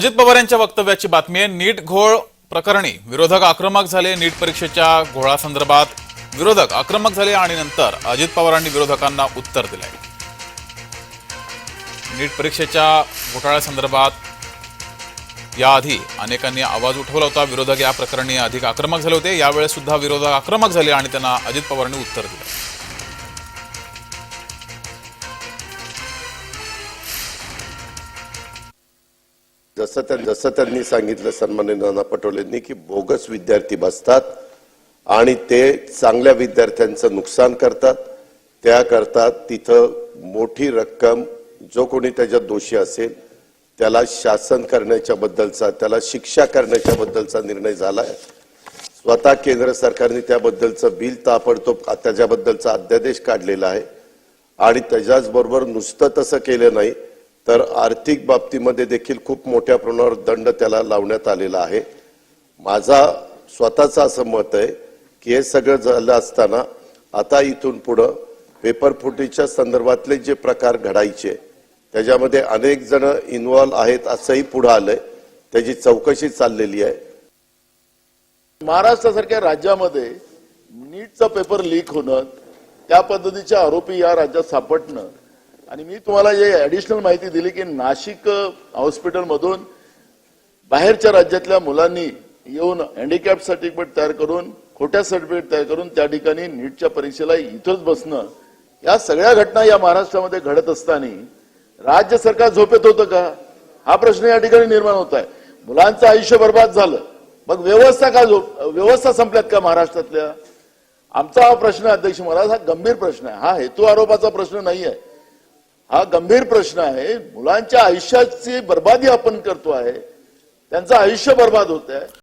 अजित पवार यांच्या वक्तव्याची बातमी आहे नीट घोळ प्रकरणी विरोधक आक्रमक झाले नीट परीक्षेच्या घोळासंदर्भात विरोधक आक्रमक झाले आणि नंतर अजित पवारांनी विरोधकांना उत्तर दिलंय. नीट परीक्षेच्या घोटाळ्यासंदर्भात याआधी अनेकांनी आवाज उठवला होता विरोधक या प्रकरणी अधिक आक्रमक झाले होते यावेळेस सुद्धा विरोधक आक्रमक झाले आणि त्यांना अजित पवारांनी उत्तर दिलं. जसं त्या जसं त्यांनी सांगितलं सन्मान्य नाना पटोलेंनी की बोगस विद्यार्थी बसतात आणि ते चांगल्या विद्यार्थ्यांचं नुकसान करतात. त्याकरता तिथं मोठी रक्कम जो कोणी त्याच्यात दोषी असेल त्याला शासन करण्याच्या बद्दलचा त्याला शिक्षा करण्याच्या बद्दलचा निर्णय झालाय. स्वतः केंद्र सरकारने त्याबद्दलचं बिल ताबडतोब त्याच्याबद्दलचा अध्यादेश काढलेला आहे. आणि त्याच्याच बरोबर नुसतं तसं केलं नाही तर आर्थिक बाबतीमध्ये देखील खूप मोठ्या प्रमाणावर दंड त्याला लावण्यात आलेला आहे. माझा स्वतःचं असं मत आहे की हे सगळं झालं असताना आता इथून पुढं पेपर फुटीच्या संदर्भातले जे प्रकार घडायचे त्याच्यामध्ये अनेक जण इन्व्हॉल्व आहेत असंही पुढं आलंय. त्याची चौकशी चाललेली आहे. महाराष्ट्रासारख्या राज्यामध्ये नीटचा पेपर लीक होणं त्या पद्धतीचे आरोपी या राज्यात सापडणं आणि मी तुम्हाला जे ऍडिशनल माहिती दिली की नाशिक हॉस्पिटलमधून बाहेरच्या राज्यातल्या मुलांनी येऊन हँडिकॅप सर्टिफिकेट तयार करून खोट्या सर्टिफिकेट तयार करून त्या ठिकाणी नीटच्या परीक्षेला इथंच बसणं. या सगळ्या घटना या महाराष्ट्रामध्ये घडत असताना राज्य सरकार झोपेत होतं का? हा प्रश्न या ठिकाणी निर्माण होत आहे. मुलांचं आयुष्य बर्बाद झालं. मग व्यवस्था का झोप व्यवस्था संपल्यात का महाराष्ट्रातल्या? आमचा हा प्रश्न अध्यक्ष महाराज हा गंभीर प्रश्न आहे. हा हेतू आरोपाचा प्रश्न नाही आहे हा गंभीर प्रश्न आहे. मुलांच्या आयुष्याची बर्बादी आपण करतो आहे. त्यांचं आयुष्य बर्बाद होत आहे